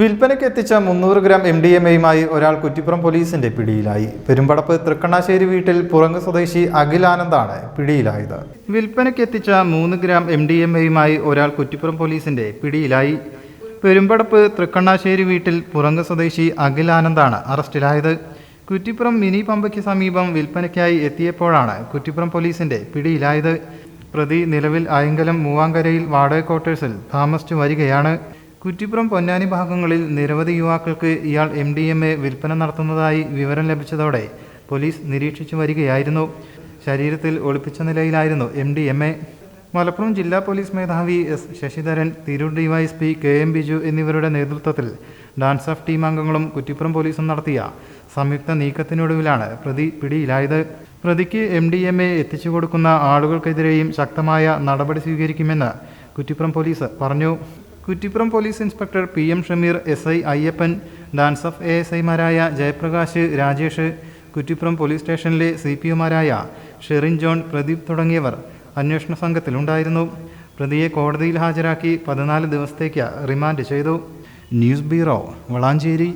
വിൽപ്പനയ്ക്ക് എത്തിച്ച മുന്നൂറ് ഗ്രാം എം ഡി എം എയുമായി ഒരാൾ കുറ്റിപ്പുറം പോലീസിന്റെ പിടിയിലായി. പെരുമ്പടപ്പ് തൃക്കണ്ണാശ്ശേരി വീട്ടിൽ പുറങ്ങ് സ്വദേശി അഖിൽ ആനന്ദാണ് പിടിയിലായത്. വിൽപ്പനയ്ക്ക് എത്തിച്ച മൂന്ന് ഗ്രാം എം ഡി എം എയുമായി ഒരാൾ കുറ്റിപ്പുറം പോലീസിന്റെ പിടിയിലായി. പെരുമ്പടപ്പ് തൃക്കണ്ണാശ്ശേരി വീട്ടിൽ പുറങ്ങ് സ്വദേശി അഖിൽ ആനന്ദാണ് അറസ്റ്റിലായത്. കുറ്റിപ്പുറം മിനി പമ്പയ്ക്ക് സമീപം വിൽപ്പനയ്ക്കായി എത്തിയപ്പോഴാണ് കുറ്റിപ്പുറം പോലീസിന്റെ പിടിയിലായത്. പ്രതി നിലവിൽ ആയങ്കലം മൂവാങ്കരയിൽ വാടക ക്വാർട്ടേഴ്സിൽ താമസിച്ചു വരികയാണ്. കുറ്റിപ്പുറം പൊന്നാനി ഭാഗങ്ങളിൽ നിരവധി യുവാക്കൾക്ക് ഇയാൾ എം ഡി എം എ വിൽപ്പന നടത്തുന്നതായി വിവരം ലഭിച്ചതോടെ പോലീസ് നിരീക്ഷിച്ചു വരികയായിരുന്നു. ശരീരത്തിൽ ഒളിപ്പിച്ച നിലയിലായിരുന്നു M D M A Malappuram ജില്ലാ പോലീസ് മേധാവി S Sasidharan Tirur DYSP K M Biju എന്നിവരുടെ നേതൃത്വത്തിൽ ഡാൻസ് ഓഫ് ടീം അംഗങ്ങളും കുറ്റിപ്പുറം പോലീസും നടത്തിയ സംയുക്ത നീക്കത്തിനൊടുവിലാണ് പ്രതി പിടിയിലായത്. പ്രതിക്ക് എം ഡി എം എ എത്തിച്ചു കൊടുക്കുന്ന ആളുകൾക്കെതിരെയും ശക്തമായ നടപടി സ്വീകരിക്കുമെന്ന് കുറ്റിപ്പുറം പോലീസ് പറഞ്ഞു. Kuttippuram police inspector P M Shameer S I Ayyappan DANSAF A S ഐമാരായ ജയപ്രകാശ് രാജേഷ് കുറ്റിപ്പുറം പോലീസ് സ്റ്റേഷനിലെ സി പി ഒമാരായ ഷെറിൻ ജോൺ പ്രദീപ് തുടങ്ങിയവർ അന്വേഷണ സംഘത്തിലുണ്ടായിരുന്നു. പ്രതിയെ കോടതിയിൽ ഹാജരാക്കി പതിനാല് ദിവസത്തേക്ക് റിമാൻഡ് ചെയ്തു. News bureau Valanchery.